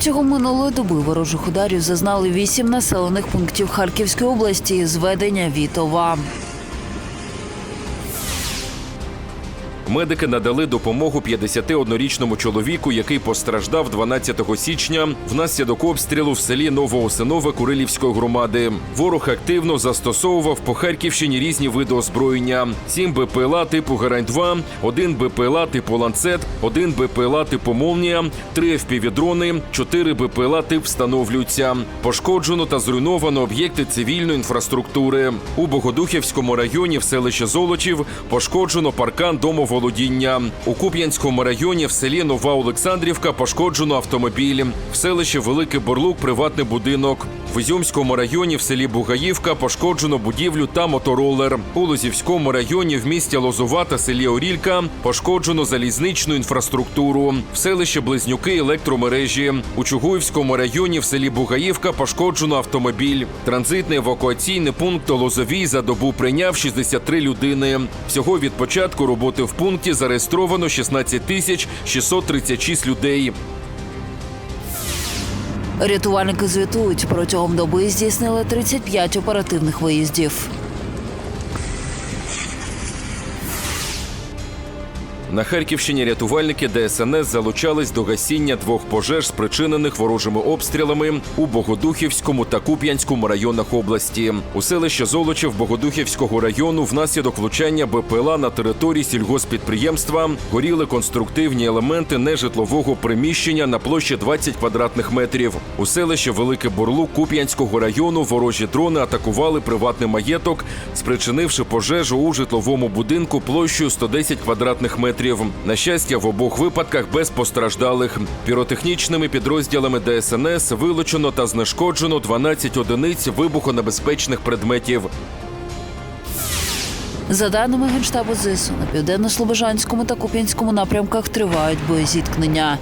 Протягом минулої доби ворожих ударів зазнали вісім населених пунктів Харківської області. Зведення Вітова. Медики надали допомогу 51-річному чоловіку, який постраждав 12 січня внаслідок обстрілу в селі Новоосинове Курилівської громади. Ворог активно застосовував по Харківщині різні види озброєння: 7 БПЛА типу Герань-2, 1 БПЛА типу Ланцет, 1 БПЛА типу Молнія, 3 FPV-дрони, 4 БПЛА тип встановлюються. Пошкоджено та зруйновано об'єкти цивільної інфраструктури. У Богодухівському районі в селищі Золочів пошкоджено паркан домоволодіння. У Куп'янському районі в селі Нова Олександрівка пошкоджено автомобіль. В селищі Великий Борлук приватний будинок. В Ізюмському районі в селі Бугаївка пошкоджено будівлю та моторолер. У Лозівському районі в місті Лозова та селі Орілька пошкоджено залізничну інфраструктуру. В селищі Близнюки електромережі. У Чугуївському районі в селі Бугаївка пошкоджено автомобіль. Транзитний евакуаційний пункт Лозовій за добу прийняв 63 людини. Всього від початку роботи в пункті зареєстровано 16 тисяч 636 людей. Рятувальники звітують протягом доби здійснили 35 оперативних виїздів. На Харківщині рятувальники ДСНС залучались до гасіння двох пожеж, спричинених ворожими обстрілами у Богодухівському та Куп'янському районах області. У селищі Золочів Богодухівського району внаслідок влучання БПЛА на території сільгоспідприємства горіли конструктивні елементи нежитлового приміщення на площі 20 квадратних метрів. У селищі Великий Бурлук Куп'янського району ворожі дрони атакували приватний маєток, спричинивши пожежу у житловому будинку площею 110 квадратних метрів. На щастя, в обох випадках без постраждалих. Піротехнічними підрозділами ДСНС вилучено та знешкоджено 12 одиниць вибухонебезпечних предметів. За даними Генштабу ЗСУ, на південно-слобожанському та Куп'янському напрямках тривають боєзіткнення.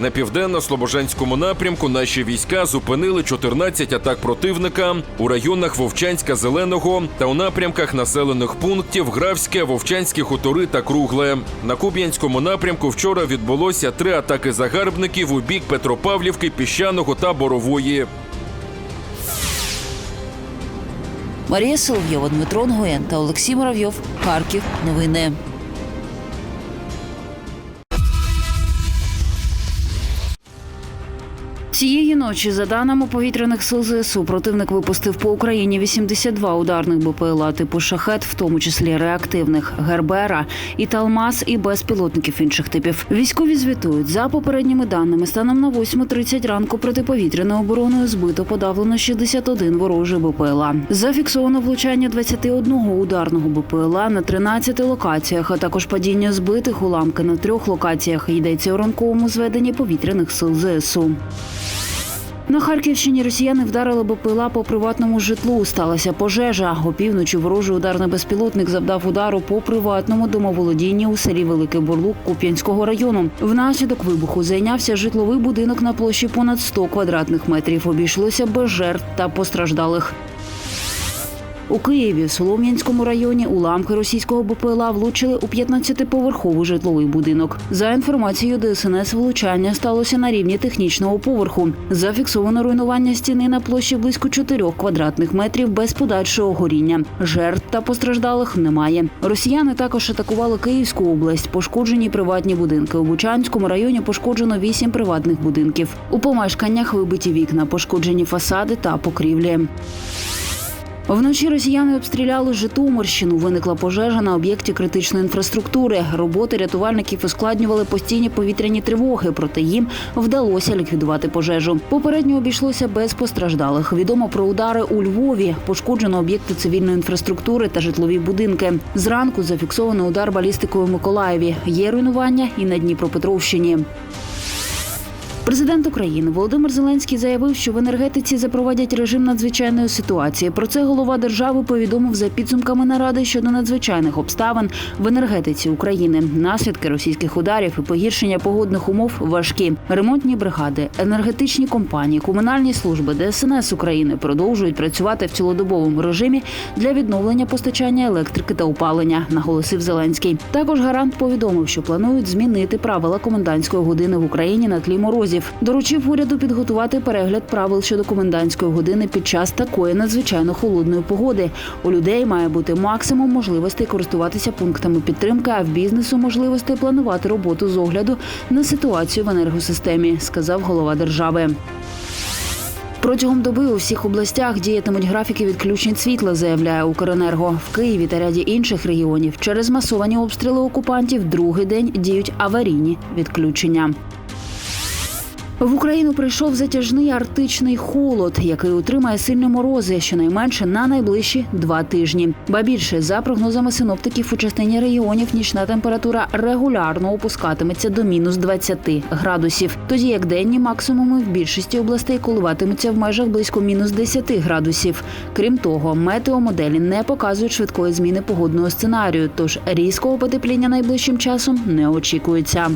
На південно-слобожанському напрямку наші війська зупинили 14 атак противника у районах Вовчанська Зеленого та у напрямках населених пунктів Графське, Вовчанські хутори та Кругле. На Куб'янському напрямку вчора відбулося три атаки загарбників у бік Петропавлівки, Піщаного та Борової. Марія Соловйова, Дмитро Нгоєн та Олексій Муравйов. Харків. Новини. Цієї ночі, за даними повітряних сил ЗСУ, противник випустив по Україні 82 ударних БПЛА типу шахет, в тому числі реактивних Гербера і Талмаз, і безпілотників інших типів. Військові звітують за попередніми даними. Станом на 8.30 ранку протиповітряною обороною збито подавлено 61 ворожий БПЛА. Зафіксовано влучання 21 ударного БПЛА на 13 локаціях, а також падіння збитих уламки на трьох локаціях. Йдеться у ранковому зведенні повітряних сил ЗСУ. На Харківщині росіяни вдарили БПЛА по приватному житлу. Сталася пожежа. Опівночі ворожий ударний безпілотник завдав удару по приватному домоволодінні у селі Великий Бурлук Куп'янського району. Внаслідок вибуху зайнявся житловий будинок на площі понад 100 квадратних метрів. Обійшлося без жертв та постраждалих. У Києві, Солом'янському районі, уламки російського БПЛА влучили у 15-поверховий житловий будинок. За інформацією ДСНС, влучання сталося на рівні технічного поверху. Зафіксовано руйнування стіни на площі близько 4 квадратних метрів без подальшого горіння. Жертв та постраждалих немає. Росіяни також атакували Київську область. Пошкоджені приватні будинки. У Бучанському районі пошкоджено 8 приватних будинків. У помешканнях вибиті вікна, пошкоджені фасади та покрівлі. Вночі росіяни обстріляли Житомирщину. Виникла пожежа на об'єкті критичної інфраструктури. Роботи рятувальників ускладнювали постійні повітряні тривоги, проте їм вдалося ліквідувати пожежу. Попередньо обійшлося без постраждалих. Відомо про удари у Львові. Пошкоджено об'єкти цивільної інфраструктури та житлові будинки. Зранку зафіксовано удар балістикою в Миколаєві. Є руйнування і на Дніпропетровщині. Президент України Володимир Зеленський заявив, що в енергетиці запровадять режим надзвичайної ситуації. Про це голова держави повідомив за підсумками наради щодо надзвичайних обставин в енергетиці України. Наслідки російських ударів і погіршення погодних умов важкі. Ремонтні бригади, енергетичні компанії, комунальні служби ДСНС України продовжують працювати в цілодобовому режимі для відновлення постачання електрики та опалення, наголосив Зеленський. Також гарант повідомив, що планують змінити правила комендантської години в Україні на тлі морозів. Доручив уряду підготувати перегляд правил щодо комендантської години під час такої надзвичайно холодної погоди. У людей має бути максимум можливостей користуватися пунктами підтримки, а в бізнесу можливостей планувати роботу з огляду на ситуацію в енергосистемі, сказав голова держави. Протягом доби у всіх областях діятимуть графіки відключень світла, заявляє Укренерго. В Києві та ряді інших регіонів через масовані обстріли окупантів другий день діють аварійні відключення. В Україну прийшов затяжний арктичний холод, який утримає сильні морози щонайменше на найближчі два тижні. Ба більше за прогнозами синоптиків у частині регіонів нічна температура регулярно опускатиметься до мінус 20 градусів, тоді як денні максимуми в більшості областей коливатимуться в межах близько мінус 10 градусів. Крім того, метеомоделі не показують швидкої зміни погодного сценарію, тож різкого потепління найближчим часом не очікується.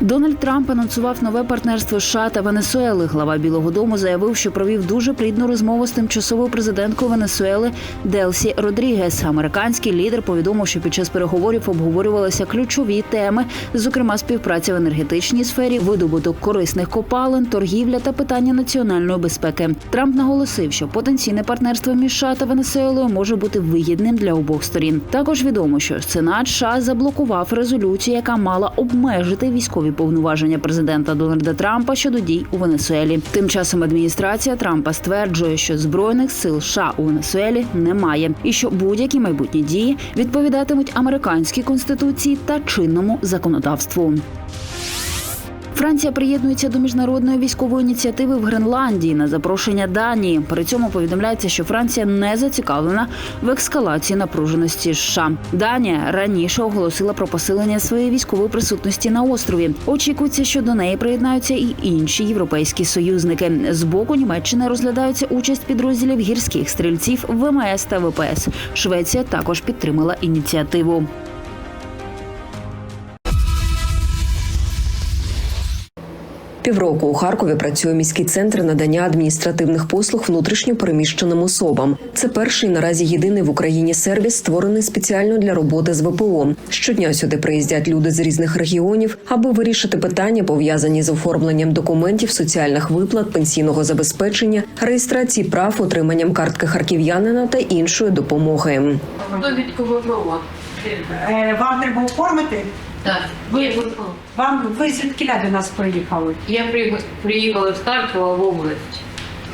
Дональд Трамп анонсував нове партнерство США та Венесуели. Глава Білого Дому заявив, що провів дуже плідну розмову з тимчасовою президенткою Венесуели Делсі Родрігес. Американський лідер повідомив, що під час переговорів обговорювалися ключові теми, зокрема співпраця в енергетичній сфері, видобуток корисних копалин, торгівля та питання національної безпеки. Трамп наголосив, що потенційне партнерство між США та Венесуелою може бути вигідним для обох сторін. Також відомо, що Сенат США заблокував резолюцію, яка мала обмежити військові повноваження президента Дональда Трампа щодо дій у Венесуелі. Тим часом адміністрація Трампа стверджує, що збройних сил США у Венесуелі немає, і що будь-які майбутні дії відповідатимуть американській конституції та чинному законодавству. Франція приєднується до міжнародної військової ініціативи в Гренландії на запрошення Данії. При цьому повідомляється, що Франція не зацікавлена в ескалації напруженості США. Данія раніше оголосила про посилення своєї військової присутності на острові. Очікується, що до неї приєднаються і інші європейські союзники. З боку Німеччини розглядається участь підрозділів гірських стрільців ВМС та ВПС. Швеція також підтримала ініціативу. Півроку у Харкові працює міський центр надання адміністративних послуг внутрішньо переміщеним особам. Це перший наразі єдиний в Україні сервіс, створений спеціально для роботи з ВПО. Щодня сюди приїздять люди з різних регіонів, аби вирішити питання, пов'язані з оформленням документів, соціальних виплат, пенсійного забезпечення, реєстрації прав, отриманням картки харків'янина та іншої допомоги. Довідку ВПО. Е, Вам треба оформити? Так. Ви, Вам ви звідки до нас приїхали? я при- приїхала з Харкова в область.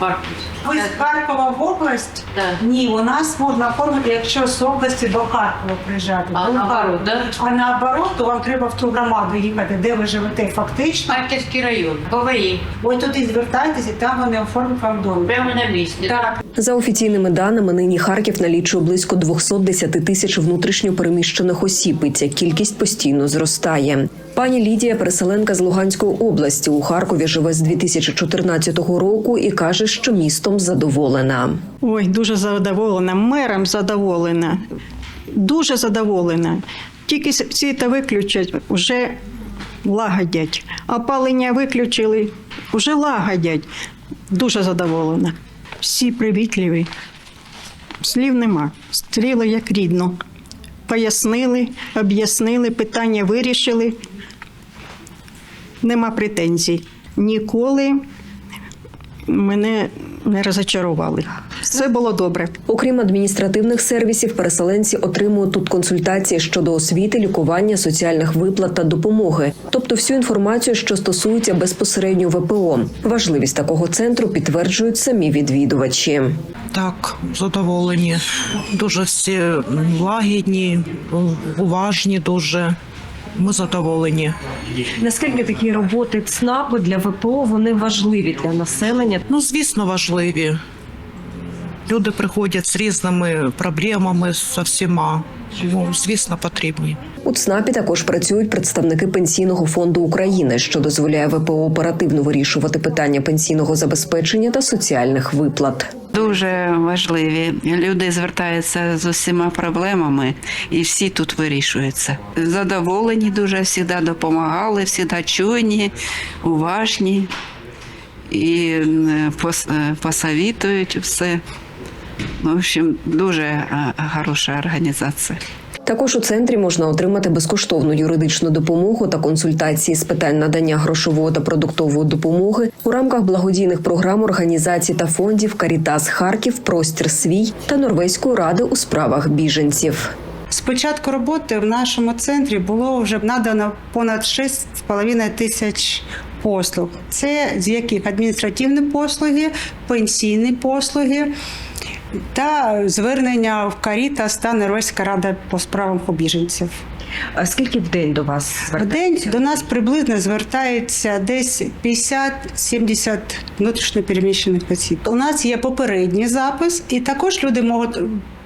Харків. Ви з Харкова в область? Так. Ні, у нас можна оформити, якщо з області до Харкова приїжджати. А наоборот, да? А наоборот, то вам треба в ту громаду їхати, де ви живете фактично. Харківський район. Пової. Ви туди звертайтеся, там вони оформлять вам довідку. Прямо на місці. Так, За офіційними даними, нині Харків налічує близько 210 тисяч внутрішньо переміщених осіб, і ця кількість постійно зростає. Пані Лідія, переселенка з Луганської області, у Харкові живе з 2014 року і каже, що містом задоволена. Ой, дуже задоволена. Мером задоволена. Дуже задоволена. Тільки світа виключать, вже лагодять. Опалення виключили, вже лагодять. Дуже задоволена. Всі привітливі. Слів нема. Стріли як рідно. Пояснили, об'яснили, питання вирішили. Нема претензій. Ніколи мене не розочарували. Все було добре. Окрім адміністративних сервісів, переселенці отримують тут консультації щодо освіти, лікування, соціальних виплат та допомоги, тобто всю інформацію, що стосується безпосередньо ВПО. Важливість такого центру підтверджують самі відвідувачі. Так, задоволені. Дуже всі лагідні, уважні дуже. Ми задоволені. Наскільки такі роботи ЦНАПу для ВПО вони важливі для населення? Ну, звісно, важливі. Люди приходять з різними проблемами з всіма. Ну, звісно, потрібні. У ЦНАПі також працюють представники пенсійного фонду України, що дозволяє ВПО оперативно вирішувати питання пенсійного забезпечення та соціальних виплат. Дуже важливі. Люди звертаються з усіма проблемами, і всі тут вирішуються. Задоволені дуже, завжди допомагали, завжди чуйні, уважні і е, е, посовітують все. В общем, дуже е, хороша організація. Також у центрі можна отримати безкоштовну юридичну допомогу та консультації з питань надання грошової та продуктової допомоги у рамках благодійних програм організацій та фондів Карітас Харків, Простір свій та Норвезької ради у справах біженців. З початку роботи в нашому центрі було вже надано понад 6,5 тисяч послуг. Це з яких адміністративні послуги, пенсійні послуги та звернення в Карітас та Норвезька рада по справам побіженців. А скільки в день до вас В день до нас приблизно звертається десь 50-70 внутрішньопереміщених осіб. У нас є попередній запис, і також люди можуть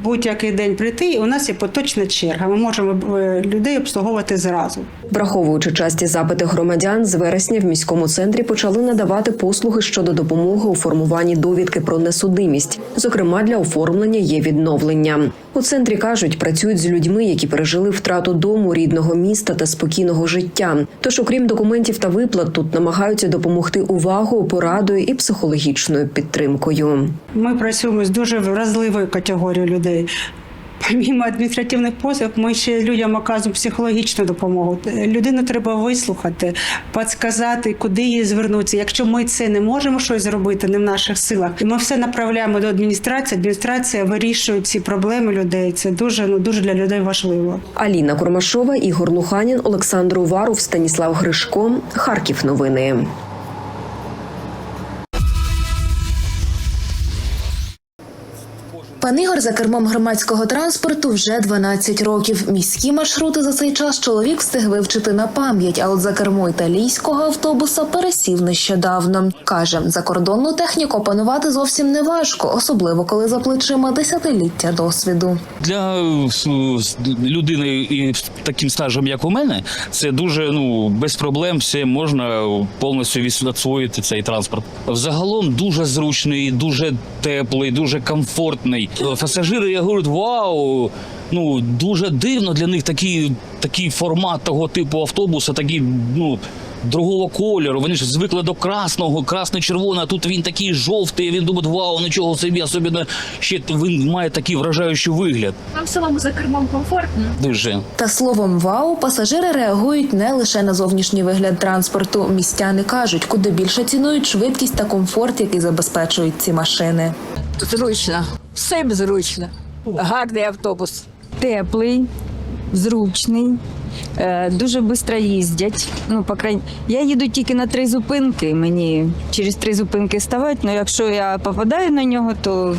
будь-який день прийти. І у нас є поточна черга. Ми можемо е, людей обслуговувати зразу. Враховуючи часті запити громадян, з вересня в міському центрі почали надавати послуги щодо допомоги у формуванні довідки про несудимість. Зокрема, для оформлення є відновлення. У центрі кажуть, працюють з людьми, які пережили втрату дому, рідного міста та спокійного життя. Тож, окрім документів та виплат, тут намагаються допомогти увагою, порадою і психологічною підтримкою. Ми працюємо з дуже вразливою категорією людей. Помімо адміністративних послуг, ми ще людям оказуємо психологічну допомогу. Людину треба вислухати, підказати, куди їй звернутися. Якщо ми це не можемо щось зробити, не в наших силах, ми все направляємо до адміністрації. Адміністрація вирішує ці проблеми людей. Це дуже ну дуже для людей важливо. Аліна Курмашова, Ігор Луханін, Олександр Уваров, Станіслав Гришко. Харків новини. Пан Ігор за кермом громадського транспорту вже 12 років. Міські маршрути за цей час чоловік встиг вивчити на пам'ять, а от за кермо італійського автобуса пересів нещодавно. Каже, закордонну техніку опанувати зовсім не важко, особливо коли за плечима десятиліття досвіду. Для е, людини і таким стажем, як у мене, це дуже ну без проблем все можна повністю освоїти цей транспорт. Взагалом дуже зручний, дуже теплий, дуже комфортний. Пасажири я говорю, вау. Ну дуже дивно для них такий, такий формат того типу автобуса, такий ну. Другого кольору, вони ж звикли до красного, красно-червоне, а тут він такий жовтий, він думає, вау, нічого собі, особливо ще він має такий вражаючий вигляд. Вам самому за кермом комфортно? Дуже. Та словом вау, пасажири реагують не лише на зовнішній вигляд транспорту. Містяни кажуть, куди більше цінують швидкість та комфорт, який забезпечують ці машини. Зручно. Все зручно. Гарний автобус. Теплий, зручний, дуже швидко їздять. Ну, по крайні... Я їду тільки на три зупинки. Мені через три зупинки ставати, але якщо я попадаю на нього, то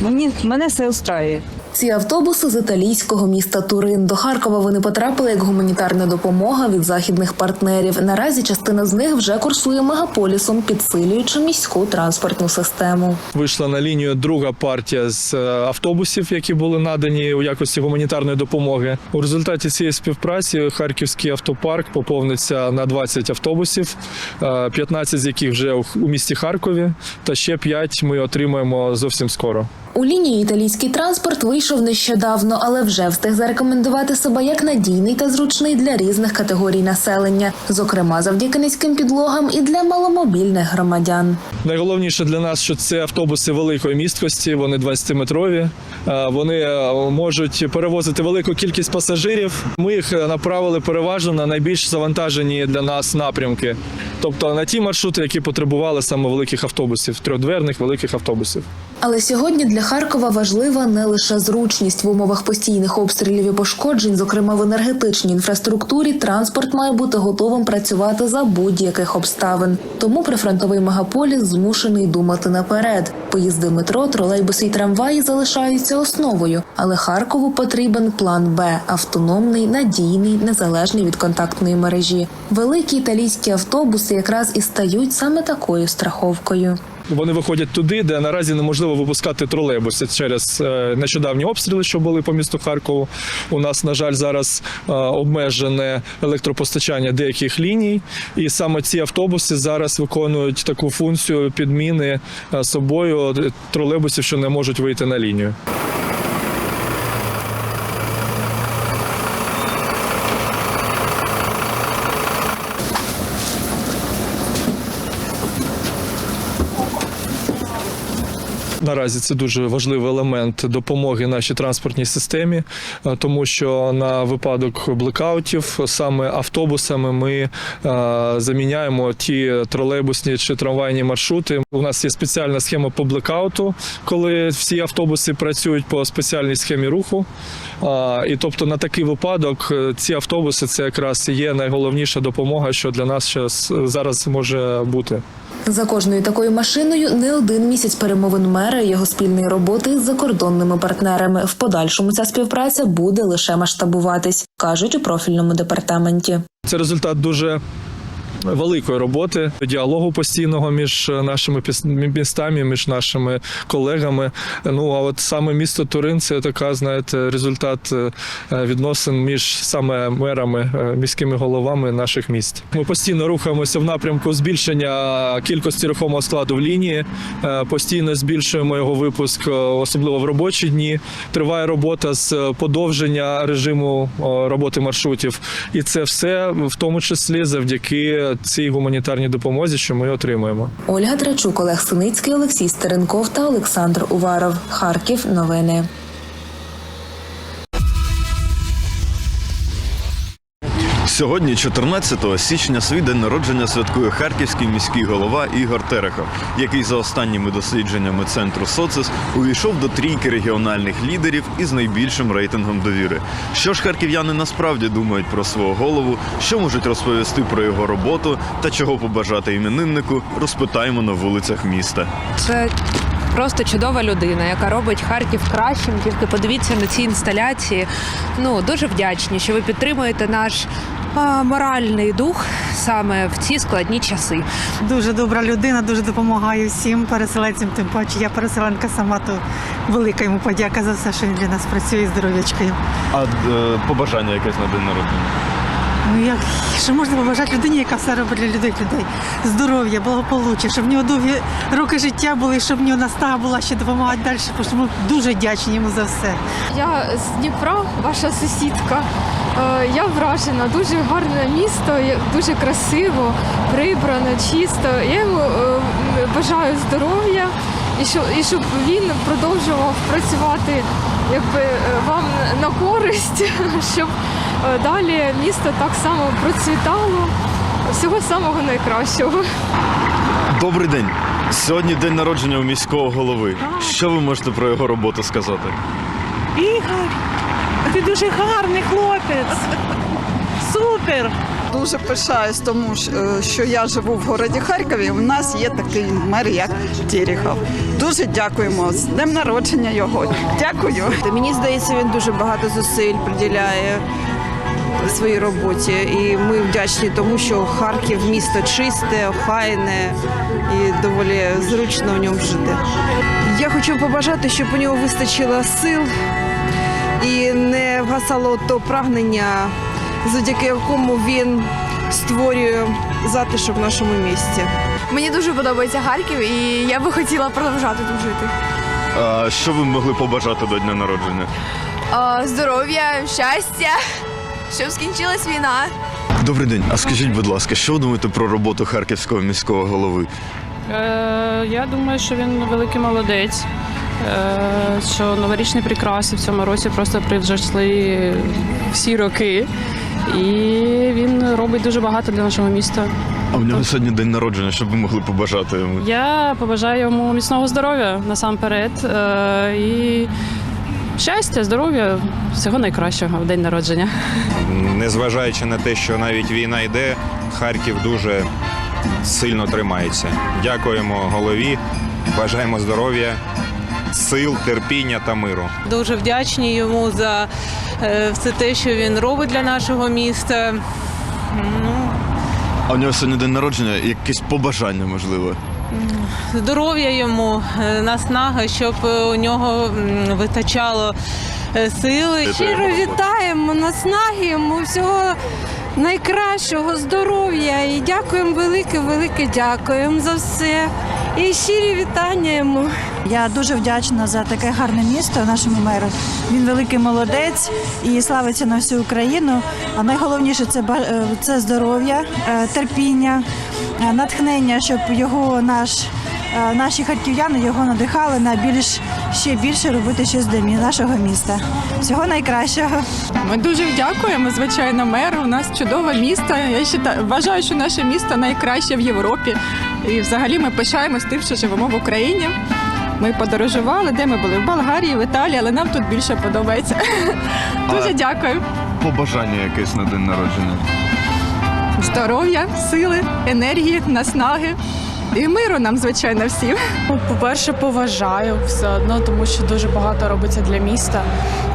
мені, мене все устраює. Ці автобуси з італійського міста Турин до Харкова вони потрапили як гуманітарна допомога від західних партнерів. Наразі частина з них вже курсує мегаполісом, підсилюючи міську транспортну систему. Вийшла на лінію друга партія з е, автобусів, які були надані у якості гуманітарної допомоги. У результаті цієї співпраці харківський автопарк поповниться на 20 автобусів, е, 15 з яких вже у місті Харкові, та ще 5 ми отримаємо зовсім скоро. У лінії італійський транспорт вийшов нещодавно, але вже встиг зарекомендувати себе як надійний та зручний для різних категорій населення, зокрема завдяки низьким підлогам і для маломобільних громадян. Найголовніше для нас, що це автобуси великої місткості, вони 20-метрові. Е, Вони можуть перевозити велику кількість пасажирів. Ми їх е, направили переважно на найбільш завантажені для нас напрямки, тобто на ті маршрути, які потребували саме великих автобусів, трьохдверних великих автобусів. Але сьогодні для Харкова важлива не лише зручність в умовах постійних обстрілів і пошкоджень, зокрема в енергетичній інфраструктурі, транспорт має бути готовим працювати за будь-яких обставин. Тому прифронтовий мегаполіс змушений думати наперед. Поїзди метро, тролейбуси і трамваї залишаються основою, але Харкову потрібен план Б автономний, надійний, незалежний від контактної мережі. Великі італійські автобуси якраз і стають саме такою страховкою. Вони виходять туди, де наразі неможливо випускати тролейбуси через е, нещодавні обстріли, що були по місту Харкову. У нас, на жаль, зараз е, обмежене електропостачання деяких ліній, і саме ці автобуси зараз виконують таку функцію підміни е, собою тролейбусів, що не можуть вийти на лінію. Наразі це дуже важливий елемент допомоги нашій транспортній системі, е, тому що на випадок блекаутів саме автобусами ми е, заміняємо ті тролейбусні чи трамвайні маршрути. У нас є спеціальна схема по блекауту, коли всі автобуси працюють по спеціальній схемі руху. І тобто на такий випадок е, ці автобуси це якраз є найголовніша допомога, що для нас зараз може бути. За кожною такою машиною не один місяць перемовин мера і його спільної роботи з закордонними партнерами. В подальшому ця співпраця буде лише масштабуватись, кажуть у профільному департаменті. Це результат дуже великої роботи, діалогу постійного між нашими піс- містами, між нашими колегами. Ну а от саме місто Турин це така, знаєте, результат е, відносин між саме мерами, е, міськими головами наших міст. Ми постійно рухаємося в напрямку збільшення кількості рухомого складу в лінії. е, Постійно збільшуємо його випуск, е, особливо в робочі дні. Триває робота з подовження режиму роботи маршрутів, і це все в тому числі завдяки цій гуманітарній допомозі, що ми отримуємо. Ольга Трачук, Олег Синицький, Олексій Стеренков та Олександр Уваров. Харків. Новини. Сьогодні, 14 січня, свій день народження святкує харківський міський голова Ігор Терехов, який за останніми дослідженнями центру Социс увійшов до трійки регіональних лідерів із найбільшим рейтингом довіри. Що ж харків'яни насправді думають про свого голову, що можуть розповісти про його роботу та чого побажати імениннику, розпитаємо на вулицях міста. Це просто чудова людина, яка робить Харків кращим. Тільки подивіться на ці інсталяції. Ну дуже вдячні, що ви підтримуєте наш моральний дух саме в ці складні часи. Дуже добра людина, дуже допомагає всім переселенцям. Тим паче я переселенка сама, то велика йому подяка за все, що він для нас працює здоров'ячкою. А е, побажання якесь на день народження? Ну як що можна побажати людині, яка все робить для людей людей? Здоров'я, благополуччя, щоб в нього довгі роки життя були, щоб в нього настага була ще допомагати далі. Тому що ми дуже вдячні йому за все. Я з Дніпра, ваша сусідка. Е, Я вражена, дуже гарне місто, дуже красиво, прибрано, чисто. Я йому е, бажаю здоров'я і щоб, і щоб він продовжував працювати якби, е, вам на користь, щоб далі місто так само процвітало. Всього самого найкращого. Добрий день. Сьогодні день народження у міського голови. Що ви можете про його роботу сказати? Ігор, ти дуже гарний хлопець. Супер! Дуже пишаюсь, тому що- що я живу в городі Харкові. У нас є такий мер, як Терехов. Дуже дякуємо з днем народження його. Дякую. Мені здається, він дуже багато зусиль приділяє своїй роботі, і ми вдячні тому, що Харків місто чисте, охайне і доволі зручно в ньому жити. Я хочу побажати, щоб у нього вистачило сил і не вгасало то прагнення, завдяки якому він створює затишок в нашому місті. Мені дуже подобається Харків, і я би хотіла продовжати тут жити. А що ви могли побажати до дня народження? Здоров'я, щастя, щоб скінчилась війна. Добрий день. А скажіть, будь ласка, що ви думаєте про роботу харківського міського голови? Е, я думаю, що він великий молодець. Е, що новорічні прикраси в цьому році просто превзойшли всі роки. І він робить дуже багато для нашого міста. А в нього сьогодні день народження, що б ви могли побажати йому? Я побажаю йому міцного здоров'я насамперед. Е, і щастя, здоров'я, всього найкращого в день народження. Незважаючи на те, що навіть війна йде, Харків дуже сильно тримається. Дякуємо голові, бажаємо здоров'я, сил, терпіння та миру. Дуже вдячні йому за е, все те, що він робить для нашого міста. Ну, А у нього сьогодні день народження, якесь побажання, можливо. здоров'я йому, е, наснаги, щоб е, у нього вистачало сили. Щиро вітаємо, наснаги йому всього найкращого здоров'я і дякуємо велике, велике дякуємо за все. І щирі вітання йому. Я дуже вдячна за таке гарне місто нашому меру. Він великий молодець і славиться на всю Україну. А найголовніше це е, це здоров'я, е, терпіння, е, натхнення, щоб його наш. Е, Наші харків'яни його надихали на більш ще більше робити щось для нашого міста. Всього найкращого. Ми дуже дякуємо, звичайно, меру. У нас чудове місто. Я вважаю, що наше місто найкраще в Європі. І взагалі ми пишаємось тим, що живемо в Україні. Ми подорожували, де ми були в Болгарії, в Італії, але нам тут більше подобається. Дуже А- дякую. Побажання якесь на день народження. Здоров'я, сили, енергії, наснаги і миру нам, звичайно, всім. Ну, По-перше, поважаю все одно, тому що дуже багато робиться для міста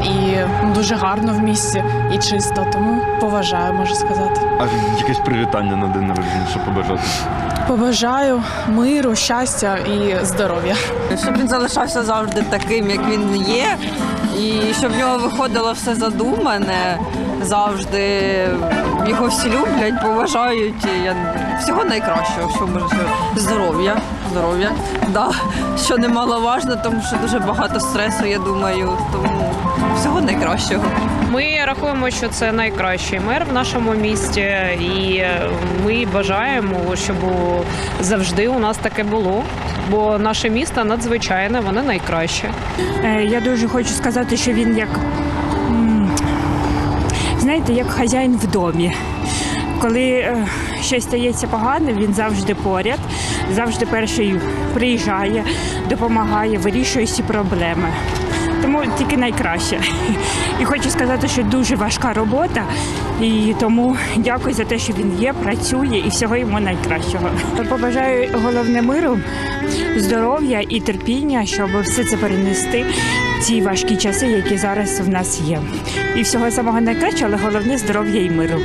і дуже гарно в місті і чисто. Тому поважаю, можу сказати. А якесь привітання на день народження, що побажати? Побажаю миру, щастя і здоров'я. Щоб він залишався завжди таким, як він є, і щоб в нього виходило все задумане завжди. Його всі люблять, поважають. Я всього найкращого, що може здоров'я, здоров'я, да. що немаловажно, тому що дуже багато стресу, я думаю. Тому всього найкращого. Ми рахуємо, що це найкращий мер в нашому місті, і ми бажаємо, щоб завжди у нас таке було. Бо наше місто надзвичайне, воно найкраще. Е, Я дуже хочу сказати, що він як знаєте, як хазяїн в домі. Коли е, щось стається погане, він завжди поряд, завжди перший приїжджає, допомагає, вирішує всі проблеми. Тому тільки найкраще. І хочу сказати, що дуже важка робота, і тому дякую за те, що він є, працює і всього йому найкращого. Побажаю головне миру, здоров'я і терпіння, щоб все це перенести ці важкі часи, які зараз в нас є. І всього самого найкращого, але головне здоров'я і миру.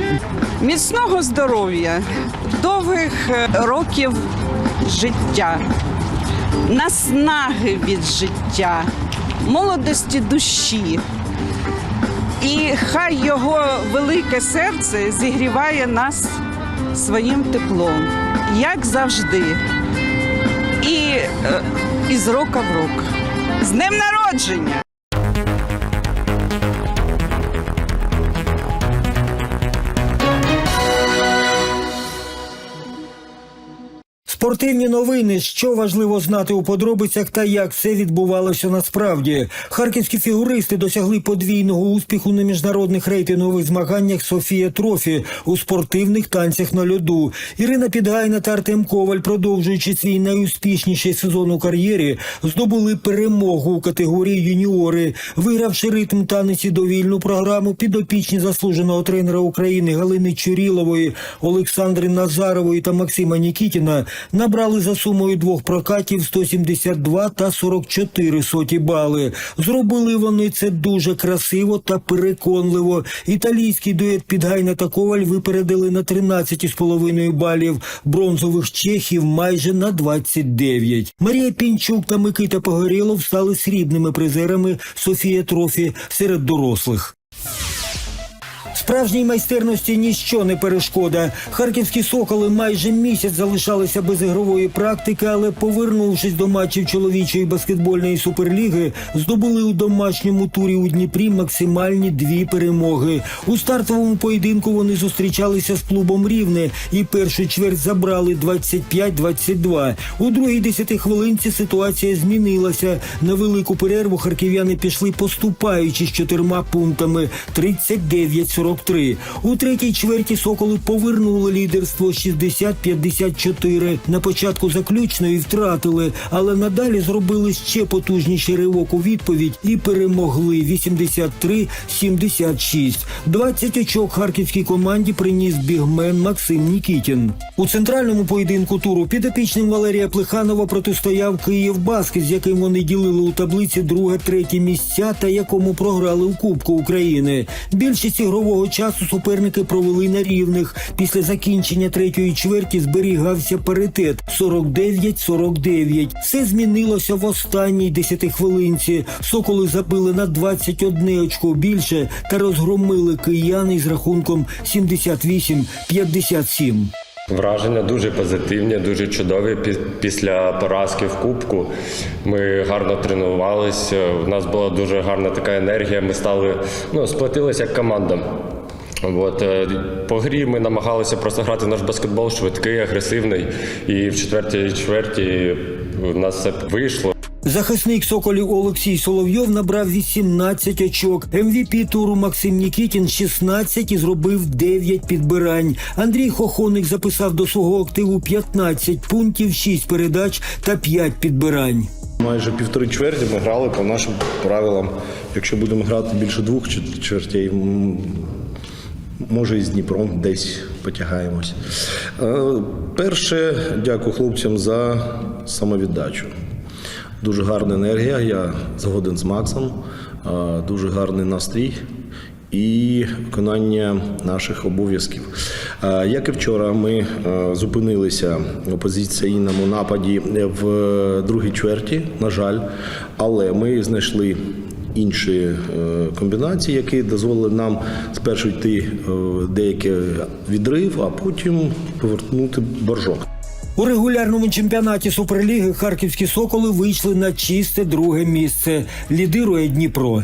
Міцного здоров'я, довгих е, років життя, наснаги від життя, молодості душі. І хай його велике серце зігріває нас своїм теплом, як завжди. І е, із рока в рок. З днем народження! Спортивні новини, що важливо знати у подробицях та як все відбувалося насправді. Харківські фігуристи досягли подвійного успіху на міжнародних рейтингових змаганнях Софія Трофі у спортивних танцях на льоду. Ірина Підгайна та Артем Коваль, продовжуючи свій найуспішніший сезон у кар'єрі, здобули перемогу у категорії юніори, вигравши ритм танець і довільну програму підопічні заслуженого тренера України Галини Чурілової, Олександри Назарової та Максима Нікітіна набрали за сумою двох прокатів 172 та 44 соті бали. Зробили вони це дуже красиво та переконливо. Італійський дует Підгайна та Коваль випередили на 13,5 балів, бронзових чехів майже на 29. Марія Пінчук та Микита Погорєлов стали срібними призерами Софія Трофі серед дорослих. Справжній майстерності ніщо не перешкода. Харківські соколи майже місяць залишалися без ігрової практики, але повернувшись до матчів чоловічої баскетбольної суперліги, здобули у домашньому турі у Дніпрі максимальні дві перемоги. У стартовому поєдинку вони зустрічалися з клубом Рівне і першу чверть забрали 25-22. У другій десятихвилинці ситуація змінилася. На велику перерву харків'яни пішли поступаючи з чотирма пунктами 39-43. У третій чверті соколи повернули лідерство 60-54. На початку заключної втратили, але надалі зробили ще потужніший ривок у відповідь і перемогли 83-76. 20 очок харківській команді приніс бігмен Максим Нікітін. У центральному поєдинку туру підопічним Валерія Плеханова протистояв Київ Баскет, з яким вони ділили у таблиці друге-третє місця та якому програли у Кубку України. Більшість ігрового того часу суперники провели на рівних. Після закінчення третьої чверті зберігався паритет 49-49. Все змінилося в останній десятихвилинці. Соколи забили на 21 очко більше та розгромили кияни із рахунком 78-57. Враження дуже позитивні, дуже чудові. Пі- Після поразки в Кубку ми гарно тренувалися. У нас була дуже гарна така енергія. Ми стали ну, сплатилися як команда. От, е, по грі ми намагалися просто грати наш баскетбол швидкий, агресивний. І в четвертій чверті у нас все вийшло. Захисник Соколів Олексій Соловйов набрав 18 очок. МВП туру Максим Нікітін 16 і зробив 9 підбирань. Андрій Хохоник записав до свого активу 15 пунктів, 6 передач та 5 підбирань. Майже півтори чверті ми грали по нашим правилам. Якщо будемо грати більше двох чвер- чвертей, може і з Дніпром десь потягаємось. Е, Перше, дякую хлопцям за самовіддачу. Дуже гарна енергія, я згоден з Максом, е, дуже гарний настрій. І виконання наших обов'язків. Е, Як і вчора, ми е, зупинилися в опозиційному нападі в другій чверті, на жаль, але ми знайшли інші е, комбінації, які дозволили нам спершу йти в деякий відрив, а потім повернути боржок. У регулярному чемпіонаті Суперліги харківські соколи вийшли на чисте друге місце. Лідирує Дніпро.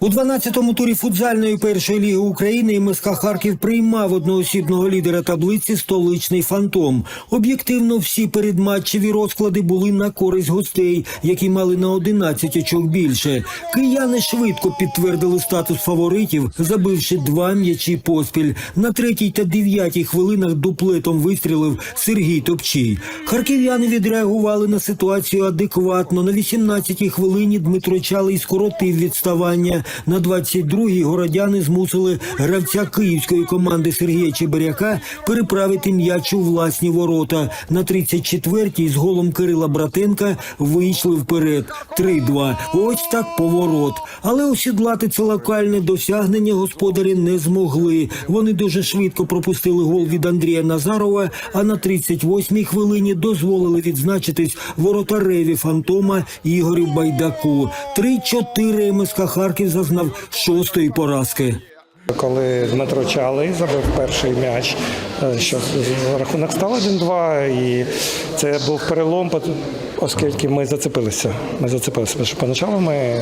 У 12-му турі футзальної першої ліги України МСК Харків приймав одноосібного лідера таблиці столичний фантом. Об'єктивно, всі передматчеві розклади були на користь гостей, які мали на 11 очок більше. Кияни швидко підтвердили статус фаворитів, забивши два м'ячі поспіль. На третій та дев'ятій хвилинах дуплетом вистрілив Сергій Топчій. Харків'яни відреагували на ситуацію адекватно. На 18-й хвилині Дмитро Чалий скоротив відставання. На 22-й городяни змусили гравця київської команди Сергія Чебиряка переправити м'яч у власні ворота. На 34-й з голом Кирила Братенка вийшли вперед. 3-2. Ось так поворот. Але осідлати це локальне досягнення господарі не змогли. Вони дуже швидко пропустили гол від Андрія Назарова, а на 38-й хвилині дозволили відзначитись воротареві фантома Ігорю Байдаку. 3-4 МСК Харків зазнав шостої поразки. Коли Дмитро Чалий забив перший м'яч, е, що рахунок став 1-2, і це був перелом, оскільки ми зацепилися. Ми зацепилися, тому що поначалу ми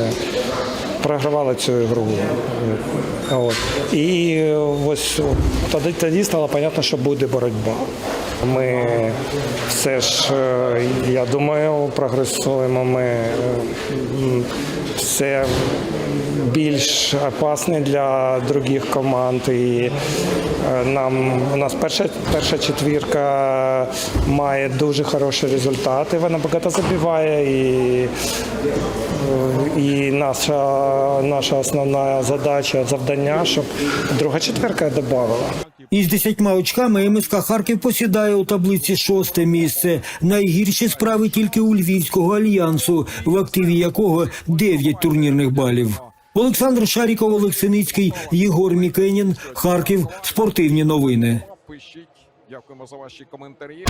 програвали цю гру. От. І ось тоді, тоді стало зрозуміло, що буде боротьба. Ми все ж, е, я думаю, прогресуємо. Ми е, все більш опасне для других команд. І е, нам у нас перша, перша четвірка має дуже хороші результати. Вона багато забиває і, і наша, наша основна задача, завдання, щоб друга четвірка додавала. Із десятьма очками МСК Харків посідає у таблиці шосте місце. Найгірші справи тільки у Львівського альянсу, в активі якого 9 турнірних балів. Олександр Шаріков, Олег Синицький, Єгор Мікенін, Харків. Спортивні новини. Дякуємо за ваші коментарі.